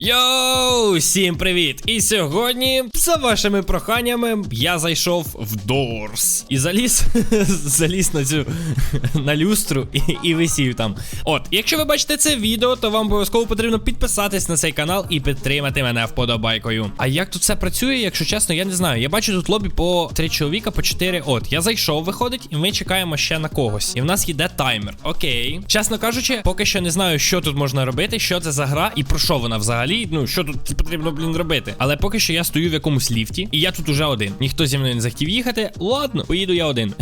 Йоу, всім привіт! І сьогодні, за вашими проханнями, я зайшов в Дорс. І заліз, заліз на цю на люстру і, і висів там. От, якщо ви бачите це відео, то вам обов'язково потрібно підписатись на цей канал і підтримати мене вподобайкою. А як тут все працює, якщо чесно, я не знаю. Я бачу тут лобі по три чоловіка, по чотири. От, я зайшов, виходить, і ми чекаємо ще на когось. І в нас йде таймер. Окей. Чесно кажучи, поки що не знаю, що тут можна робити, що це за гра і про що вона взагалі. Ну, що тут потрібно, блін, робити. Але поки що я стою в якомусь ліфті, і я тут уже один. Ніхто зі мною не захотів їхати. Ладно, поїду я один.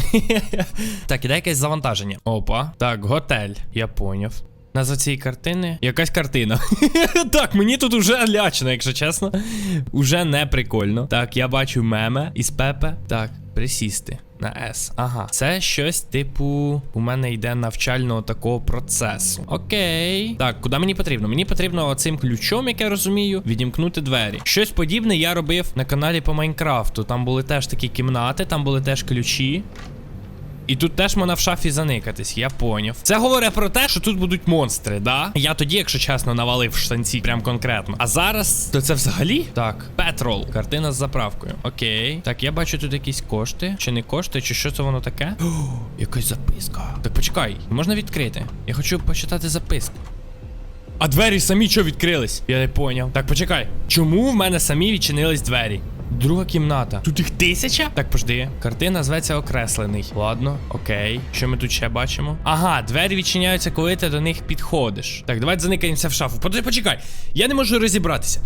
так, іде якесь завантаження. Опа. Так, готель. Я поняв. Назва цієї картини. Якась картина. так, мені тут уже лячно, якщо чесно. Уже не прикольно. Так, я бачу меме із Пепе. Так, присісти. На S. Ага. Це щось типу. У мене йде навчального такого процесу. Окей. Так, куди мені потрібно? Мені потрібно цим ключом, як я розумію, відімкнути двері. Щось подібне я робив на каналі по Майнкрафту. Там були теж такі кімнати, там були теж ключі. І тут теж можна в шафі заникатись, я поняв. Це говорить про те, що тут будуть монстри, да? Я тоді, якщо чесно, навалив штанці, прям конкретно. А зараз, то це взагалі? Так, петрол. Картина з заправкою. Окей. Так, я бачу тут якісь кошти. Чи не кошти, чи що це воно таке? О, якась записка. Так почекай, можна відкрити. Я хочу почитати записку. А двері самі що відкрились? Я не поняв. Так, почекай. Чому в мене самі відчинились двері? Друга кімната. Тут їх тисяча? Так, пожди. Картина зветься окреслений. Ладно, окей. Що ми тут ще бачимо? Ага, двері відчиняються, коли ти до них підходиш. Так, давайте заникаємося в шафу. Подожди, почекай. Я не можу розібратися.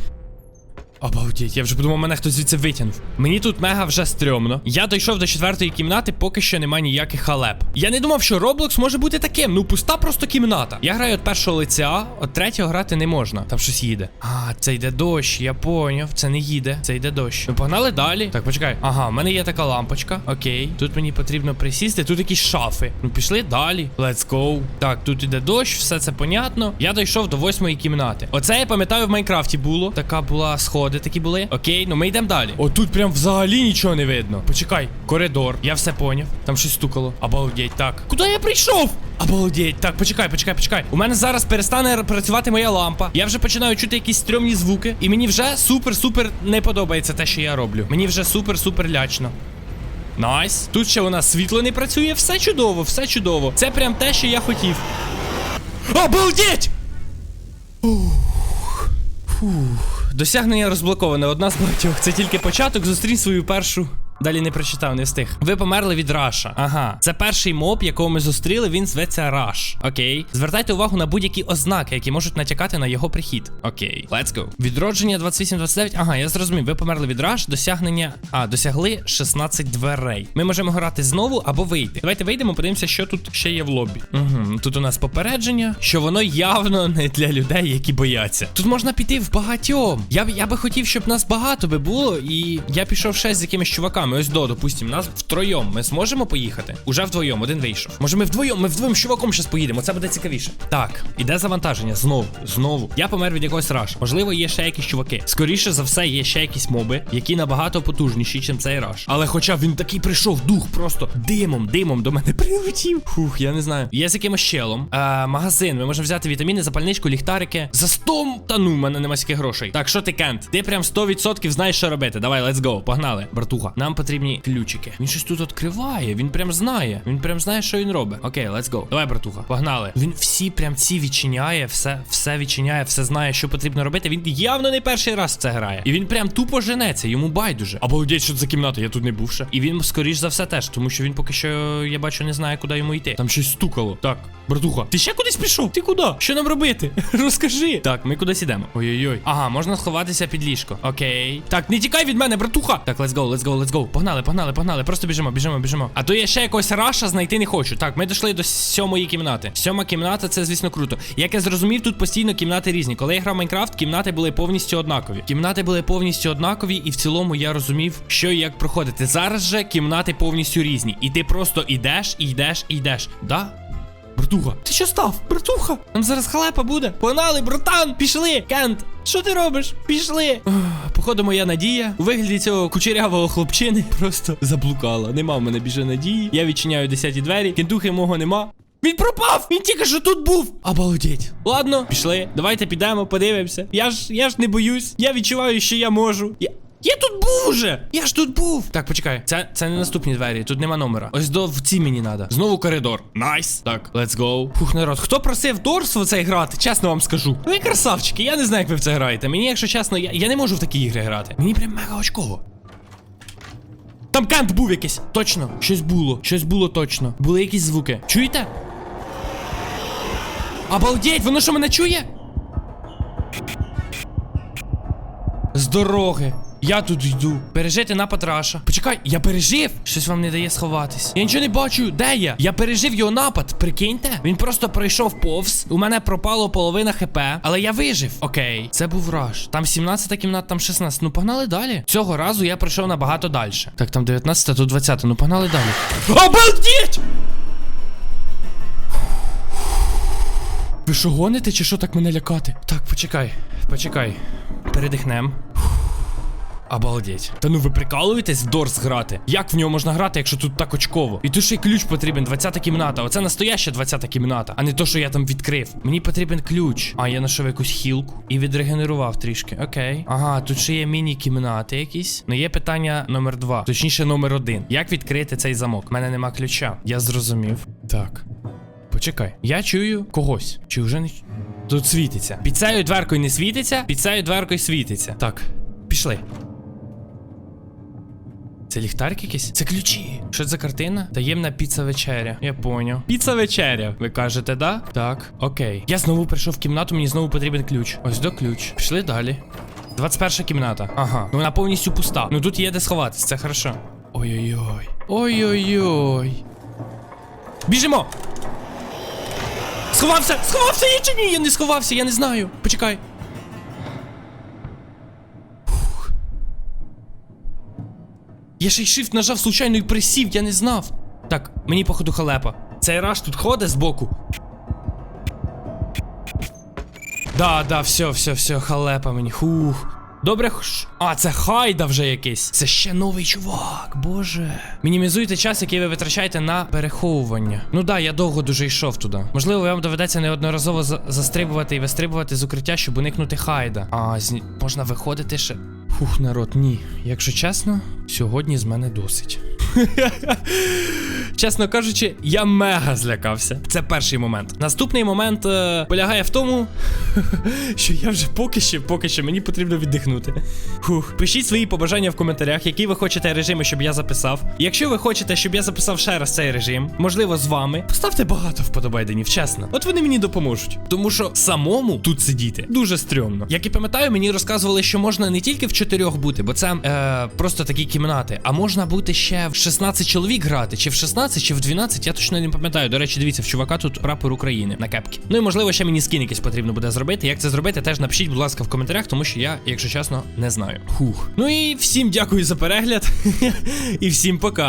Обалдеть, я вже подумав, мене хтось звідси витягнув. Мені тут мега вже стрьомно. Я дійшов до четвертої кімнати, поки що немає ніяких халеп. Я не думав, що Roblox може бути таким. Ну, пуста просто кімната. Я граю від першого лиця, от третього грати не можна. Там щось їде. А, це йде дощ, я поняв. Це не їде, це йде дощ. Ну, погнали далі. Так, почекай. Ага, в мене є така лампочка. Окей. Тут мені потрібно присісти. Тут якісь шафи. Ну, пішли далі. Let's go. Так, тут іде дощ, все це понятно. Я дійшов до восьмої кімнати. Оце я пам'ятаю в Майнкрафті було. Така була сходи такі були. Окей, ну ми йдемо далі. О, тут прям взагалі нічого не видно. Почекай, коридор. Я все поняв. Там щось стукало. Обалдеть, так. Куди я прийшов? Обалдеть. Так, почекай, почекай, почекай. У мене зараз перестане працювати моя лампа. Я вже починаю чути якісь стрьомні звуки. І мені вже супер-супер не подобається те, що я роблю. Мені вже супер-супер лячно. Найс. Тут ще у нас світло не працює. Все чудово, все чудово. Це прям те, що я хотів. Обалдеть! Фух. Фух. Досягнення розблоковане. Одна з багатьох. Це тільки початок. Зустрінь свою першу. Далі не прочитав, не встиг. Ви померли від Раша. Ага. Це перший моб, якого ми зустріли, він зветься Раш. Окей. Звертайте увагу на будь-які ознаки, які можуть натякати на його прихід. Окей. Let's go. Відродження 28-29. Ага, я зрозумів. Ви померли від Раш. Досягнення. А, досягли 16 дверей. Ми можемо грати знову або вийти. Давайте вийдемо, подивимося, що тут ще є в лобі. Угу. Тут у нас попередження, що воно явно не для людей, які бояться. Тут можна піти в багатьом. Я, б- я би хотів, щоб нас багато би було, і я пішов ще з якимись чуваками. Ось до, допустим, нас втроєм. Ми зможемо поїхати? Уже вдвоєм, один вийшов. Може, ми вдвоєм, ми вдвоєм чуваком зараз поїдемо. Це буде цікавіше. Так, іде завантаження. Знову, знову. Я помер від якогось раш. Можливо, є ще якісь чуваки. Скоріше за все, є ще якісь моби, які набагато потужніші, ніж цей раш. Але хоча він такий прийшов, дух просто димом, димом до мене прилетів. Фух, я не знаю. Є з якимось челом. Е, магазин. Ми можемо взяти вітаміни, запальничку, ліхтарики. За 100 та ну, в мене нема грошей. Так, що ти кент? Ти прям 100% знаєш, що робити. Давай, let's go. Погнали, братуха. Нам потрібні ключики. Він щось тут відкриває. Він прям знає. Він прям знає, що він робить. Окей, let's go. Давай, братуха. Погнали. Він всі прям ці відчиняє, все, все відчиняє, все знає, що потрібно робити. Він явно не перший раз це грає. І він прям тупо женеться, йому байдуже. Обалдеть, що це за кімната, я тут не був ще. І він, скоріш за все, теж, тому що він поки що, я бачу, не знає, куди йому йти. Там щось стукало. Так, братуха, ти ще кудись пішов? Ти куди? Що нам робити? Розкажи. Так, ми кудись ідемо. Ой-ой-ой. Ага, можна сховатися під ліжко. Окей. Так, не тікай від мене, братуха. Так, let's go, let's go, let's go. Погнали, погнали, погнали. Просто біжимо, біжимо, біжимо. А то я ще якогось раша знайти не хочу. Так, ми дійшли до сьомої кімнати. Сьома кімната, це, звісно, круто. Як я зрозумів, тут постійно кімнати різні. Коли я грав Майнкрафт, кімнати були повністю однакові. Кімнати були повністю однакові, і в цілому я розумів, що і як проходити. Зараз же кімнати повністю різні. І ти просто йдеш, і йдеш, і йдеш. Да? Братуха, ти що став? Братуха, нам зараз халепа буде. Погнали, братан, пішли. Кент, що ти робиш? Пішли. Ох, Походу, моя надія у вигляді цього кучерявого хлопчини просто заблукала. Нема в мене більше надії. Я відчиняю десяті двері. Кентухи мого нема. Він пропав! Він тільки що тут був! Обалдеть. Ладно, пішли. Давайте підемо, подивимося. Я ж я ж не боюсь. Я відчуваю, що я можу. Я. Я тут був уже! Я ж тут був! Так, почекай, це, це не наступні двері, тут нема номера. Ось до в ці мені треба. Знову коридор. Найс. Так, let's go. Фух, народ. Хто просив Дорс в цей грати? Чесно вам скажу. Ви красавчики, я не знаю, як ви в це граєте. Мені, якщо чесно, я, я не можу в такі ігри грати. Мені прям мега очково. Там кент був якийсь. Точно, щось було. Щось було точно. Були якісь звуки. Чуєте? Обалдеть, воно що мене чує? З дороги. Я тут йду. Пережити напад Раша. Почекай, я пережив. Щось вам не дає сховатись. Я нічого не бачу. Де я? Я пережив його напад. Прикиньте? Він просто пройшов повз. У мене пропало половина хп, але я вижив. Окей, це був раш. Там 17 кімнат, там 16. Ну погнали далі. Цього разу я пройшов набагато далі. Так, там 19, тут 20. Ну погнали далі. Обалдіть! Ви що гоните, чи що так мене лякати? Так, почекай, почекай. Передихнем. Обалдеть. Та ну ви прикалуєтесь в Дорс грати? Як в нього можна грати, якщо тут так очково? І тут ще й ключ потрібен, 20-та кімната. Оце настояща 20-та кімната, а не то, що я там відкрив. Мені потрібен ключ. А я знайшов якусь хілку і відрегенерував трішки. Окей. Ага, тут ще є міні-кімнати якісь. Ну є питання номер два. Точніше, номер один. Як відкрити цей замок? У мене нема ключа. Я зрозумів. Так. Почекай, я чую когось. Чи вже не. Тут світиться. Під цією дверкою не світиться, під цією дверкою світиться. Так, пішли. Це ліхтарик якийсь? Це ключі. Що це за картина? Таємна піца вечеря. Я поняв. Піца вечеря. Ви кажете, да? Так. Окей. Я знову прийшов в кімнату, мені знову потрібен ключ. Ось до ключ. Пішли далі. 21 кімната. Ага. Ну вона повністю пуста. Ну тут є де сховатись, це хорошо. Ой-ой-ой. Ой-ой-ой. Біжимо! Сховався! Сховався я чи ні? Я не сховався, я не знаю. Почекай. Я ще й shift нажав случайно і присів, я не знав. Так, мені походу халепа. Цей раш тут ходить збоку. Да, да, все, все, все, халепа мені. Хух. Добре, х- а, це хайда вже якийсь. Це ще новий чувак, боже. Мінімізуйте час, який ви витрачаєте на переховування. Ну да, я довго дуже йшов туди. Можливо, вам доведеться неодноразово за- застрибувати і вистрибувати з укриття, щоб уникнути хайда. А, з... можна виходити ще. Фух, народ, ні. Якщо чесно, сьогодні з мене досить. Чесно кажучи, я мега злякався. Це перший момент. Наступний момент е, полягає в тому, що я вже поки що, поки що мені потрібно віддихнути. Фух. Пишіть свої побажання в коментарях, які ви хочете режими, щоб я записав. Якщо ви хочете, щоб я записав ще раз цей режим, можливо, з вами, поставте багато вподобайденів, чесно. От вони мені допоможуть. Тому що самому тут сидіти дуже стрьомно. Як і пам'ятаю, мені розказували, що можна не тільки в чотирьох бути, бо це е, просто такі кімнати, а можна бути ще в 16 чоловік грати, чи в 16, чи в 12, я точно не пам'ятаю. До речі, дивіться, в чувака тут прапор України на кепці. Ну і можливо, ще мені скін якийсь потрібно буде зробити. Як це зробити, теж напишіть, будь ласка, в коментарях, тому що я, якщо чесно, не знаю. Хух. Ну і всім дякую за перегляд. і всім пока.